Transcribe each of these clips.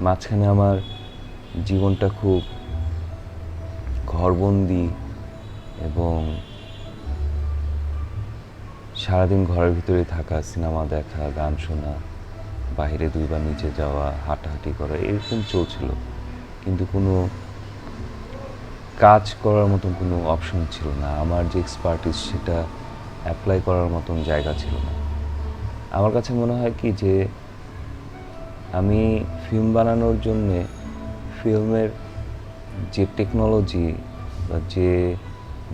মাঝখানে আমার জীবনটা খুব ঘরবন্দি এবং সারাদিন ঘরের ভিতরে থাকা, সিনেমা দেখা, গান শোনা, বাইরে দুইবার নিচে যাওয়া, হাঁটাহাঁটি করা, এরকম চলছিল। কিন্তু কোনো কাজ করার মতন কোনো অপশন ছিল না। আমার যে এক্সপার্টিস সেটা অ্যাপ্লাই করার মতন জায়গা ছিল না। আমার কাছে মনে হয় কি যে আমি ফিল্ম বানানোর জন্যে ফিল্মের যে টেকনোলজি বা যে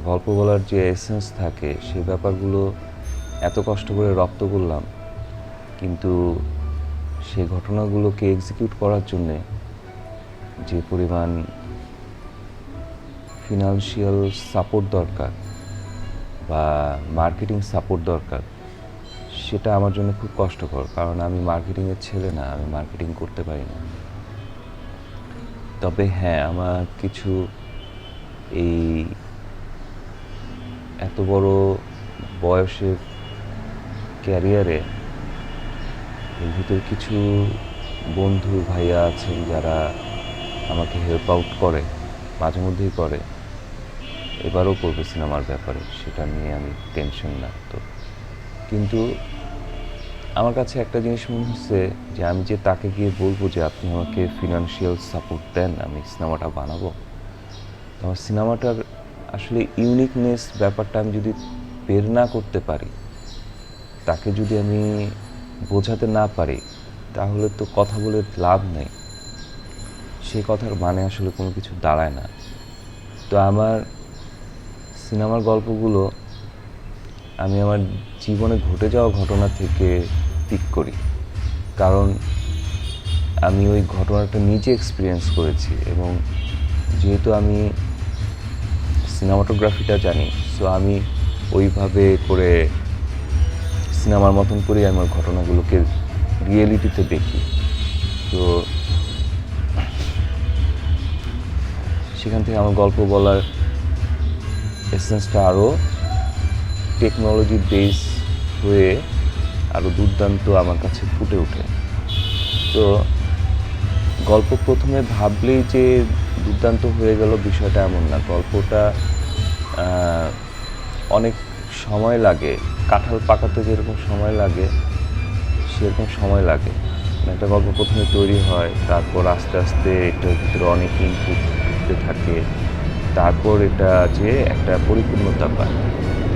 গল্প বলার যে এসেন্স থাকে সেই ব্যাপারগুলো এত কষ্ট করে রপ্ত করলাম। কিন্তু সেই ঘটনাগুলোকে এক্সিকিউট করার জন্যে যে পরিমাণ ফিনান্সিয়াল সাপোর্ট দরকার বা মার্কেটিং সাপোর্ট দরকার সেটা আমার জন্য খুব কষ্টকর, কারণ আমি মার্কেটিংয়ের ছেলে না, আমি মার্কেটিং করতে পারি না। তবে হ্যাঁ আমার কিছু এই এত বড় বয়সের ক্যারিয়ারে এর ভিতর কিছু বন্ধু ভাইয়া আছেন যারা আমাকে হেল্প আউট করে, মাঝে মধ্যেই করে। এবারও করবে সিনেমার ব্যাপারে, সেটা নিয়ে আমি টেনশন না, তো কিন্তু আমার কাছে একটা জিনিস মনে হচ্ছে যে আমি যে তাকে গিয়ে বলব যে আপনি আমাকে ফিনান্সিয়াল সাপোর্ট দেন, আমি সিনেমাটা বানাবো। তো আমার সিনেমাটার আসলে ইউনিকনেস ব্যাপারটা আমি যদি বের না করতে পারি, তাকে যদি আমি বোঝাতে না পারি, তাহলে তো কথা বলে লাভ নেই। সেই কথার মানে আসলে কোনো কিছু দাঁড়ায় না। তো আমার সিনেমার গল্পগুলো আমি আমার জীবনে ঘটে যাওয়া ঘটনা থেকে পিক করি। কারণ আমি ওই ঘটনাটা নিজে এক্সপিরিয়েন্স করেছি এবং যেহেতু আমি সিনেমাটোগ্রাফিটা জানি সো আমি ওইভাবে করে সিনেমার মতন করেই আমার ঘটনাগুলোকে রিয়েলিটিতে দেখি। তো সেখান থেকে আমার গল্প বলার এসেন্সটা আরও টেকনোলজি বেস হয়ে আরও দুর্দান্ত আমার কাছে ফুটে ওঠে। তো গল্প প্রথমে ভাবলেই যে দুর্দান্ত হয়ে গেল বিষয়টা এমন না। গল্পটা অনেক সময় লাগে। কাঁঠাল পাকাতে যেরকম সময় লাগে, সেরকম সময় লাগে। একটা গল্প প্রথমে তৈরি হয়, তারপর আস্তে আস্তে এটার ভিতরে অনেক ইনপুট থাকে। তারপর এটা যে একটা পরিপূর্ণতা পায়।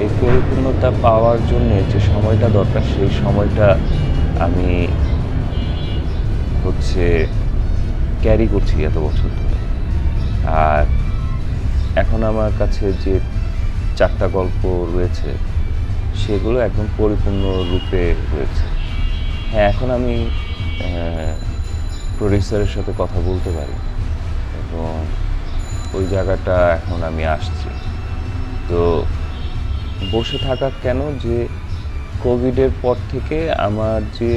এই পরিপূর্ণতা পাওয়ার জন্য যে সময়টা দরকার, সেই সময়টা আমি হচ্ছে ক্যারি করছি এত বছর ধরে। আর এখন আমার কাছে যে চারটা গল্প রয়েছে, সেগুলো একদম পরিপূর্ণ রূপে রয়েছে। হ্যাঁ এখন আমি প্রডিউসারের সাথে কথা বলতে পারি এবং ওই জায়গাটা এখন আমি আসছি। তো বসে থাকা কেন যে কোভিডের পর থেকে আমার যে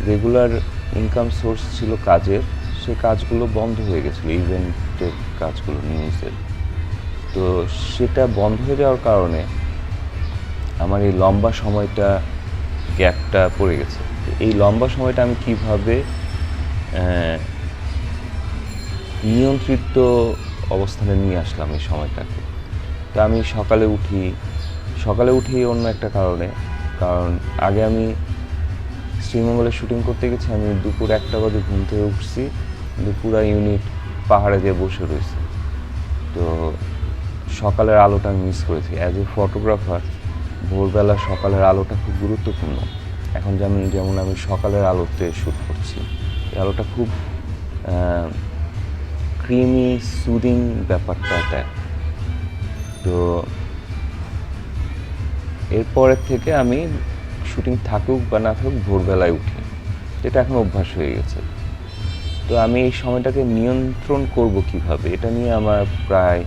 রেগুলার ইনকাম সোর্স ছিল কাজের, সে কাজগুলো বন্ধ হয়ে গেছিল ইভেন্টের কাজগুলো নিউজের তো সেটা বন্ধ হয়ে যাওয়ার কারণে আমার এই লম্বা সময়টা গ্যাপটা পড়ে গেছে। এই লম্বা সময়টা আমি কীভাবে নিয়ন্ত্রিত অবস্থানে নিয়ে আসলাম এই সময়টাকে? তো আমি সকালে উঠি সকালে উঠি অন্য একটা কারণে, কারণ আগে আমি শ্রীমঙ্গলে শুটিং করতে গেছি, আমি দুপুর একটা বাজে ঘুম থেকে উঠছি, দুপুরা ইউনিট পাহাড়ে যেয়ে বসে রয়েছে। তো সকালের আলোটা আমি মিস করেছি। অ্যাজ এ ফটোগ্রাফার ভোরবেলা সকালের আলোটা খুব গুরুত্বপূর্ণ। এখন যেমন যেমন আমি সকালের আলোতে শ্যুট করছি, এই আলোটা খুব ক্রিমি সুদিং ব্যাপারটা দেয়। তো এরপরের থেকে আমি শুটিং থাকুক বা না থাকুক ভোরবেলায় উঠি। এটা এখন অভ্যাস হয়ে গেছে। তো আমি এই সময়টাকে নিয়ন্ত্রণ করব কীভাবে? এটা নিয়ে আমার প্রায়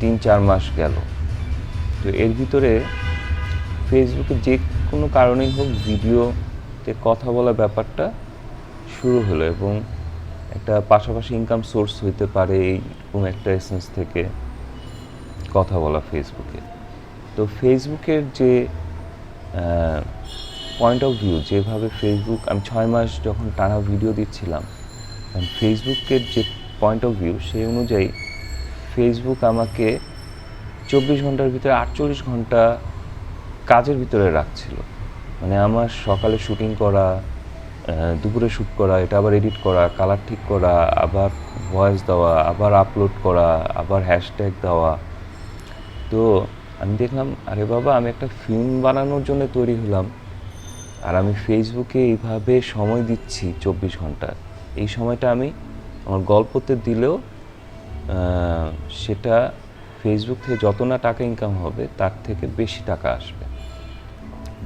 তিন চার মাস গেল। তো এর ভিতরে ফেসবুকে যে কোনো কারণেই হোক ভিডিওতে কথা বলা ব্যাপারটা শুরু হলো এবং একটা পাশাপাশি ইনকাম সোর্স হইতে পারে এইরকম একটা এসেন্স থেকে কথা বলা ফেসবুকে। তো ফেসবুকের যে পয়েন্ট অফ ভিউ যেভাবে ফেসবুক আমি ছয় মাস যখন টানা ভিডিও দিচ্ছিলাম ফেসবুকের যে পয়েন্ট অফ ভিউ সেই অনুযায়ী ফেসবুক আমাকে চব্বিশ ঘণ্টার ভিতরে আটচল্লিশ ঘণ্টা কাজের ভিতরে রাখছিল। মানে আমার সকালে শুটিং করা দুপুরে শ্যুট করা, এটা আবার এডিট করা কালার ঠিক করা, আবার ভয়েস দেওয়া, আবার আপলোড করা, আবার হ্যাশট্যাগ দেওয়া। তো আমি দেখলাম, আরে বাবা, আমি একটা ফিল্ম বানানোর জন্য তৈরি হলাম। আর আমি ফেসবুকে এইভাবে সময় দিচ্ছি চব্বিশ ঘণ্টা। এই সময়টা আমি আমার গল্পতে দিলেও সেটা ফেসবুক থেকে যত না টাকা ইনকাম হবে, তার থেকে বেশি টাকা আসবে।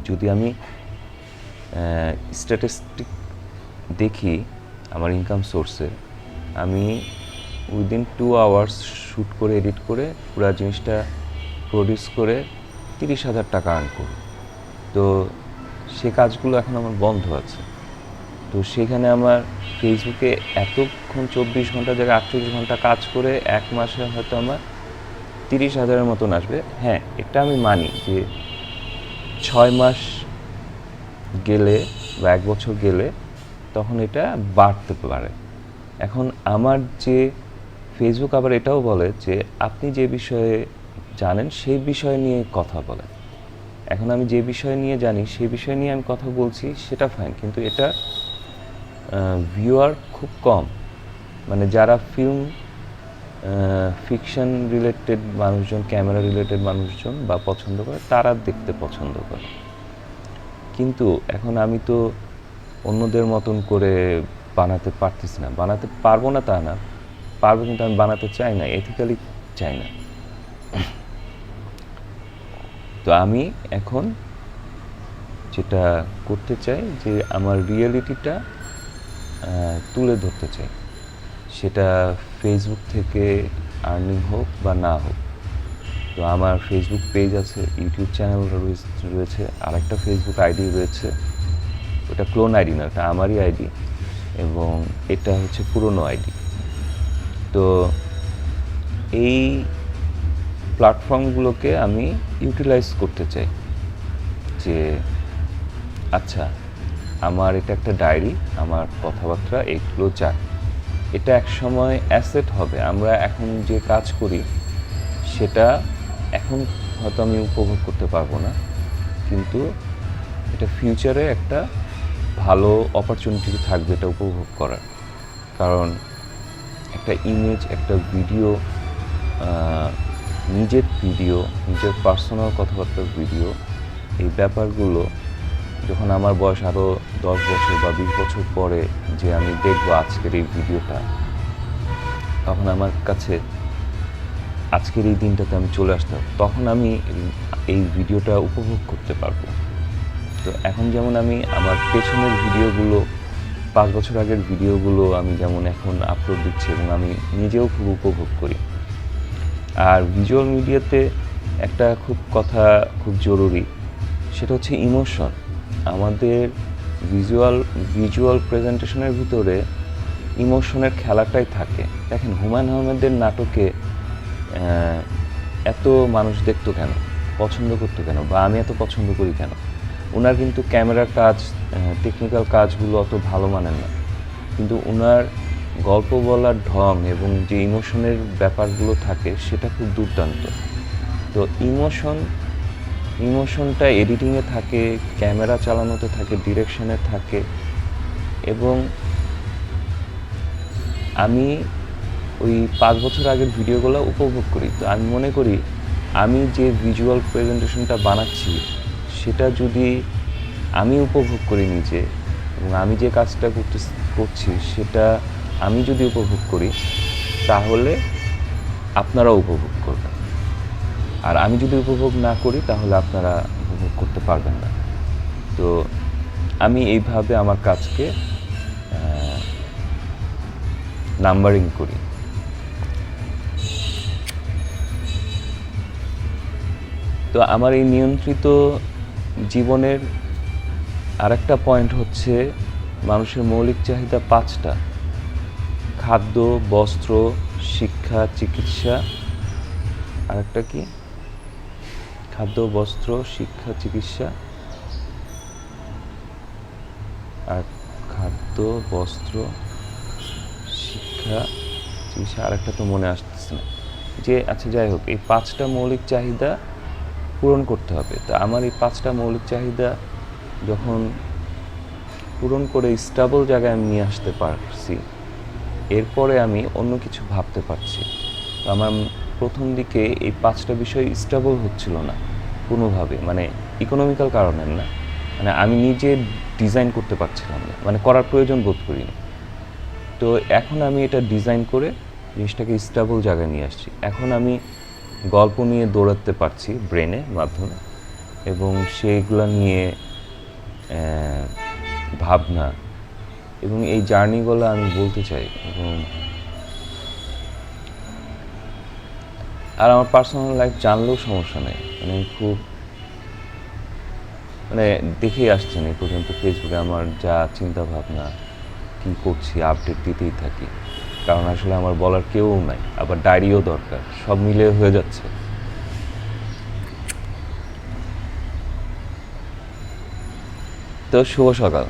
যদি আমি স্ট্যাটিস্টিক দেখি আমার ইনকাম সোর্সে আমি উইদিন টু আওয়ার্স শ্যুট করে এডিট করে পুরো জিনিসটা প্রডিউস করে তিরিশ হাজার টাকা আর্ন করি তো সে কাজগুলো এখন আমার বন্ধ আছে। তো সেখানে আমার ফেসবুকে এতক্ষণ চব্বিশ ঘণ্টা জায়গায় আটচল্লিশ ঘণ্টা কাজ করে এক মাসে হয়তো আমার তিরিশ হাজারের মতন আসবে। হ্যাঁ এটা আমি মানি যে ছয় মাস গেলে বা এক বছর গেলে তখন এটা বাড়তে পারে। এখন আমার যে ফেসবুক আবার এটাও বলে যে আপনি যে বিষয়ে জানেন, সেই বিষয় নিয়ে কথা বলেন। এখন আমি যে বিষয় নিয়ে জানি, সেই বিষয় নিয়ে আমি কথা বলছি, সেটা ফাইন কিন্তু এটা ভিউয়ার খুব কম। মানে যারা ফিল্ম ফিকশন রিলেটেড মানুষজন ক্যামেরা রিলেটেড মানুষজন বা পছন্দ করে, তারা দেখতে পছন্দ করে। কিন্তু এখন আমি তো অন্যদের মতন করে বানাতে পারতেছি না। বানাতে পারব না তা না, পারব কিন্তু আমি বানাতে চাই না এথিক্যালি চাই না। তো আমি এখন যেটা করতে চাই যে আমার রিয়েলিটিটা তুলে ধরতে চাই। সেটা ফেসবুক থেকে আর্নিং হোক বা না হোক। তো আমার ফেসবুক পেজ আছে ইউটিউব চ্যানেল রয়েছে আর একটা ফেসবুক আইডি রয়েছে। ওটা ক্লোন আইডি না, ওটা আমারই আইডি এবং এটা হচ্ছে পুরনো আইডি তো এই প্ল্যাটফর্মগুলোকে আমি ইউটিলাইজ করতে চাই। যে আচ্ছা আমার এটা একটা ডায়েরি আমার কথাবার্তা এইগুলো যাক। এটা এক সময় অ্যাসেট হবে। আমরা এখন যে কাজ করি, সেটা এখন হয়তো আমি উপভোগ করতে পারব না। কিন্তু এটা ফিউচারে একটা ভালো অপরচুনিটি থাকবে এটা উপভোগ করার। কারণ একটা ইমেজ একটা ভিডিও নিজের ভিডিও, নিজের পার্সোনাল কথাবার্তার ভিডিও, এই ব্যাপারগুলো যখন আমার বয়স আরও দশ বছর বা বিশ বছর পরে যে আমি দেখব আজকের এই ভিডিওটা, তখন আমার কাছে আজকের এই দিনটাতে আমি চলে আসতাম, তখন আমি এই ভিডিওটা উপভোগ করতে পারব। তো এখন যেমন আমি আমার পেছনের ভিডিওগুলো, পাঁচ বছর আগের ভিডিওগুলো আমি যেমন এখন আপলোড দিচ্ছি এবং আমি নিজেও খুব উপভোগ করি। আর ভিজুয়াল মিডিয়াতে একটা খুব কথা খুব জরুরি, সেটা হচ্ছে ইমোশন আমাদের ভিজুয়াল ভিজুয়াল প্রেজেন্টেশনের ভিতরে ইমোশনের খেলাটাই থাকে। দেখেন, হুমায়ুন আহমেদের নাটকে এত মানুষ দেখতো কেন? পছন্দ করতো কেন? বা আমি এত পছন্দ করি কেন? ওনার কিন্তু ক্যামেরার কাজ টেকনিক্যাল কাজগুলো অত ভালো মানেন না। কিন্তু ওনার গল্প বলার ঢং এবং যে ইমোশনের ব্যাপারগুলো থাকে, সেটা খুব দুর্দান্ত। তো ইমোশন, ইমোশনটা এডিটিংয়ে থাকে, ক্যামেরা চালানোতে থাকে, ডিরেকশনে থাকে এবং আমি ওই পাঁচ বছর আগের ভিডিওগুলো উপভোগ করি। তো আমি মনে করি, আমি যে ভিজুয়াল প্রেজেন্টেশনটা বানাচ্ছি, সেটা যদি আমি উপভোগ করি নিজে এবং আমি যে কাজটা করতে, করছি, সেটা আমি যদি উপভোগ করি, তাহলে আপনারাও উপভোগ করবেন। আর আমি যদি উপভোগ না করি, তাহলে আপনারা উপভোগ করতে পারবেন না। তো আমি এইভাবে আমার কাজকে নাম্বারিং করি। তো আমার এই নিয়ন্ত্রিত জীবনের আরেকটা পয়েন্ট হচ্ছে, মানুষের মৌলিক চাহিদা পাঁচটা। খাদ্য, বস্ত্র, শিক্ষা, চিকিৎসা, আরেকটা কি? খাদ্য, বস্ত্র, শিক্ষা, চিকিৎসা আর খাদ্য, বস্ত্র, শিক্ষা, চিকিৎসা আর একটা তো মনে আসতেছে না। যে আচ্ছা যাই হোক, এই পাঁচটা মৌলিক চাহিদা পূরণ করতে হবে। তো আমার এই পাঁচটা মৌলিক চাহিদা যখন পূরণ করে স্টাবল জায়গায় আমি নিয়ে আসতে পারছি এরপরে আমি অন্য কিছু ভাবতে পারছি। আমার প্রথম দিকে এই পাঁচটা বিষয় স্টেবল হচ্ছিল না, কোনোভাবে মানে ইকোনমিক্যাল কারণের না। মানে আমি নিজে ডিজাইন করতে পারছিলাম না মানে করার প্রয়োজন বোধ করিনি। তো এখন আমি এটা ডিজাইন করে জিনিসটাকে স্টেবল জায়গায় নিয়ে আসছি। এখন আমি গল্প নিয়ে দৌড়াতে পারছি ব্রেনের মাধ্যমে এবং সেইগুলো নিয়ে ভাবনা এবং এই জার্নিগুলো আমি বলতে চাই। এবং আর আমার পার্সোনাল লাইফ জানলেও সমস্যা নেই। মানে খুব মানে দেখেই আসছেন এই পর্যন্ত ফেসবুকে আমার যা চিন্তা ভাবনা কী করছি আপডেট দিতেই থাকি। কারণ আসলে আমার বলার কেউ নাই, আবার ডায়েরিও দরকার, সব মিলে হয়ে যাচ্ছে। তো শুভ সকাল।